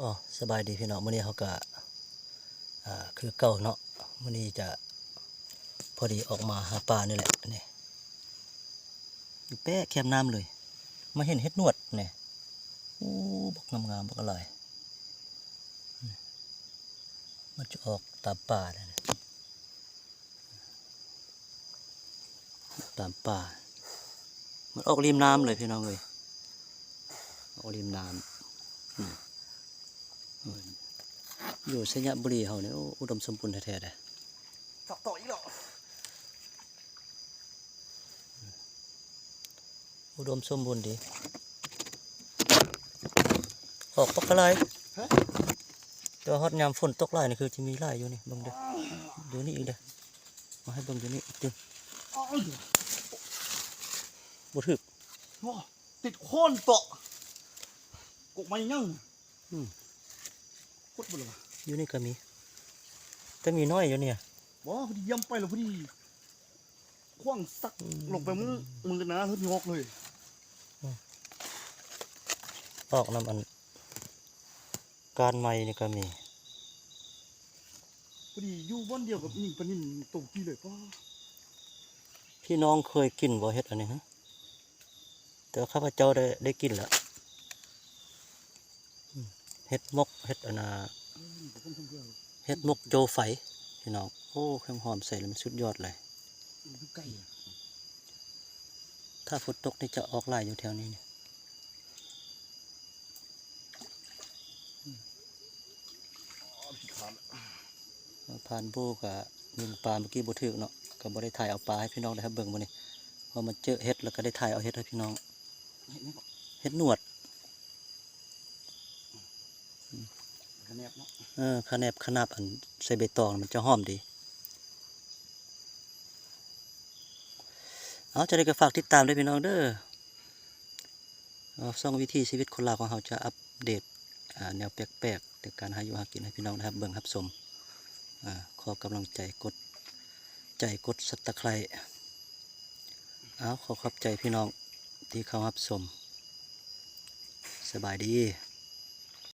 อ๋อสบายดีพี่น้องมื้อนี้เขาก็อ่าคือเก่าเนาะมื้อนี้จะพอดีออกมาหาปลานี่แหละนี่อยู่แป๊ะแคมน้ำเลย มาเห็นเห็ดนวดนี่โอ้บักงามๆบักอรนี่มันจะออกตามป่าเลยตามป่า มันออกริมน้ำเลยพี่น้องเลยออกริมน้ำ อยู่สัญญบุรีเขาเนี่ยโอ้อุดมสมบูรณ์แท้ๆเลยสับต่ออีกเหรออุดมสมบูรณ์ดี ออกปกกระไรแต่ว่าฮอดยามฝนตกหลายนี่คือจะมีหลายอยู่นี่เบิ่งเด้อดูนี่อีกเด้อมาให้เบิ่งดูนี่อีกเด้ออ้าวบ่ถึกโอ้ติดโค่นเตาะกกมันยังอืมโคตรบ่เลยวะอยู่นี่ก็มี แต่มีน้อยอยู่เนี่ยบ่พอดีย่ำไปแล้วพอดีคว้างสักลงไปมึงมึงกันนะเฮ้ยงอกเลยออกน้ำอัน การใหม่นี่ก็มีพอดีอยู่บ้านเดียวกับยิงปะนินตรงที่เลยป้าพี่น้องเคยกินบ่เฮ็ดอันนี้ฮะแต่ว่าข้าพเจ้าได้ได้กินแล้วอืมเฮ็ดมกเฮ็ดอันน่ะเฮ็ดมกโจไฟพี่น้องโอ้เครื่องหอมใส่แล้วมันสุดยอดเลยถ้าฝนตกนี่จะออกลายอยู่แถวนี้เนี่ยผ่านบูกับยิงปลาเมื่อกี้บ่ถึกเนาะก็บ่ได้ถ่ายเอาปลาให้พี่น้องได้ครับเบิ่งมื้อนี้พอมันเจอเฮ็ดแล้วก็ได้ถ่ายเอาเฮ็ดให้พี่น้องเห็นไหมบอกเฮ็ดหนวด กระแนบเนาะเออขนบขนาบอันใส่ใบตองมันจะหอมดีเอาจะได้ก็ฝากติดตามด้วยพี่น้องเด้อเอาซ่องวิถีชีวิตคนลาวของเราจะอัปเดตแนวแปลกๆในการหาอยู่หากินให้พี่น้องนะครับเบิ่งรับชมอขอกำลังใจกดใจกดสัตะไคร้เอาขอขอบใจพี่น้องที่เข้ารับชมสบายดี